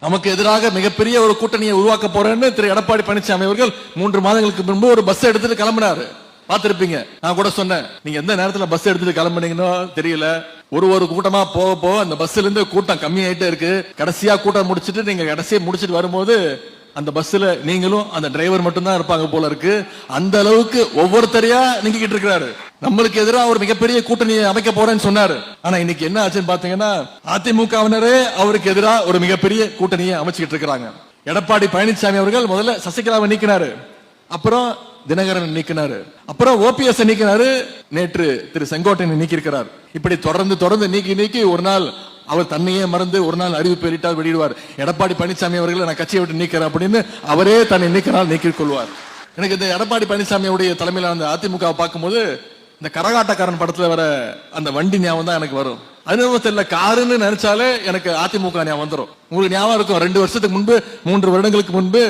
நமக்கு எதிராக மிகப்பெரிய ஒரு கூட்டணியை உருவாக்க போறேன்னு திரு எடப்பாடி பழனிசாமி அவர்கள் மூன்று மாதங்களுக்கு முன்பு ஒரு பஸ் எடுத்துட்டு கிளம்பினாரு. பார்த்திருப்பீங்க. நான் கூட சொன்னேன். நீங்க எந்த நேரத்துல பஸ் எடுத்துட்டு கிளம்புனீங்கன்னோ தெரியல. ஒரு ஒரு கூட்டமா போக போக அந்த பஸ்ல இருந்து கூட்டம் கம்மியாயிட்டே இருக்கு. கடைசியா கூட்டம் முடிச்சிட்டு நீங்க கடைசியா முடிச்சிட்டு வரும்போது அந்த பஸ்ல நீங்களும் அந்த டிரைவர் மட்டும்தான் இருப்பாங்க போல இருக்கு. அந்த அளவுக்கு ஒவ்வொருத்தரையா நீங்கிட்டு இருக்கிறாரு. நம்மளுக்கு எதிராக அவர் மிகப்பெரிய கூட்டணியை அமைக்க போறேன்னு சொன்னாரு. ஆனா இன்னைக்கு என்ன ஆச்சுன்னு பாத்தீங்கன்னா அதிமுகவினரே அவருக்கு எதிராக ஒரு மிகப்பெரிய கூட்டணியை அமைச்சுக்கிட்டு இருக்கிறாங்க. எடப்பாடி பழனிசாமி அவர்கள் முதல்ல சசிகலாவை நீக்கினாரு. அப்புறம் தினகரன் நீக்கினாரு. அப்புறம் ஓபிஎஸ் நீக்கினாரு. நேற்று திரு செங்கோட்டையன் நீக்கி இருக்கிறார் இப்படி தொடர்ந்து தொடர்ந்து நீக்கி நீக்கி ஒரு நாள் அவர் தன்னையே மறந்து ஒரு நாள் அறிவிப்பு வெளியிட்டால் வெளியிடுவார். எடப்பாடி பழனிசாமி அவர்களை நான் கட்சியை விட்டு நீக்கிறேன் அப்படின்னு அவரே தன்னை நீக்கிறால் நீக்கிக் கொள்வார் எனக்கு இந்த எடப்பாடி பழனிசாமியுடைய தலைமையில் அந்த அதிமுக பார்க்கும்போது இந்த கரகாட்டக்காரன் படத்துல வர அந்த வண்டி ஞாபகம் தான் எனக்கு வரும். அது தெரியல காருன்னு நினைச்சாலே எனக்கு அதிமுக ஞாபகம் வந்துடும் உங்களுக்கு ஞாபகம் இருக்கும் ரெண்டு வருஷத்துக்கு முன்பு மூன்று வருடங்களுக்கு முன்பு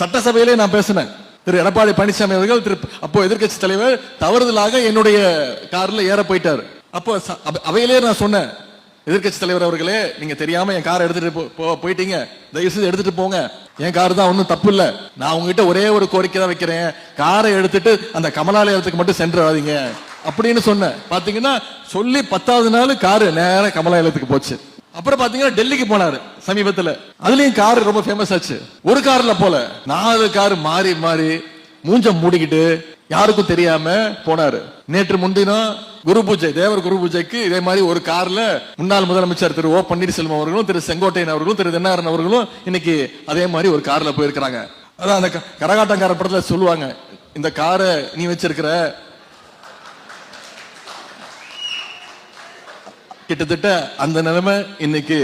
சட்டசபையிலே நான் பேசினேன். திரு எடப்பாடி பழனிசாமி அவர்கள் திரு அப்போ எதிர்கட்சி தலைவர் தவறுதலாக என்னுடைய கார்ல ஏற போயிட்டார். அப்போ அவையிலேயே அவையிலே நான் சொன்னேன் எதிர்க்கட்சி தலைவர் அவர்களே நீங்க தெரியாம என் காரை எடுத்துட்டு போ- போயிட்டீங்க. தயவு செய்து எடுத்துட்டு போங்க. என் கார் தான் ஒன்றும் தப்பு இல்ல நான் உங்ககிட்ட ஒரே ஒரு கோரிக்கை தான் வைக்கிறேன். காரை எடுத்துட்டு அந்த கமலாலயத்துக்கு மட்டும் சென்றாதீங்க. அப்படின்னு சொன்னேன். பாத்தீங்கன்னா சொல்லி பத்தாவது நாள் காரு நேரம் கமலாலயத்துக்கு போச்சு. அப்புறம் பாத்தீங்கன்னா டெல்லிக்கு போனாரு சமீபத்துல. அதுலயும் கார் ரொம்ப ஃபேமஸ் ஆச்சு. ஒரு கார்ல போல. நாலு கார் மாறி மாறி மூஞ்ச மூடிக்கிட்டு யாருக்கும் தெரியாம போனாரு. நேற்று முன்தினம் குரு பூஜை தேவர் குரு பூஜைக்கு இதே மாதிரி ஒரு கார்ல முன்னாள் முதலமைச்சர் திரு ஓ பன்னீர்செல்வம் அவர்களும் திரு செங்கோட்டையன் அவர்களும் திரு தென்னாரன் அவர்களும் இன்னைக்கு அதே மாதிரி ஒரு கார்ல போயிருக்கிறாங்க. அதான் அந்த க- கரகாட்டக்கார படத்துல சொல்லுவாங்க இந்த காரை நீ வச்சிருக்கிற கிட்டத்தட்ட அந்த நிலைமை இன்னைக்கு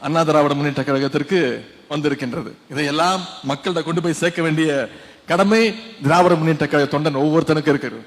அண்ணா திராவிட முன்னேற்ற கழகத்திற்கு வந்திருக்கின்றது. இதையெல்லாம் மக்கள்கிட்ட கொண்டு போய் சேர்க்க வேண்டிய கடமை திராவிட முன்னேற்ற தொண்டன் ஒவ்வொருத்தனுக்கும் இருக்கிறது.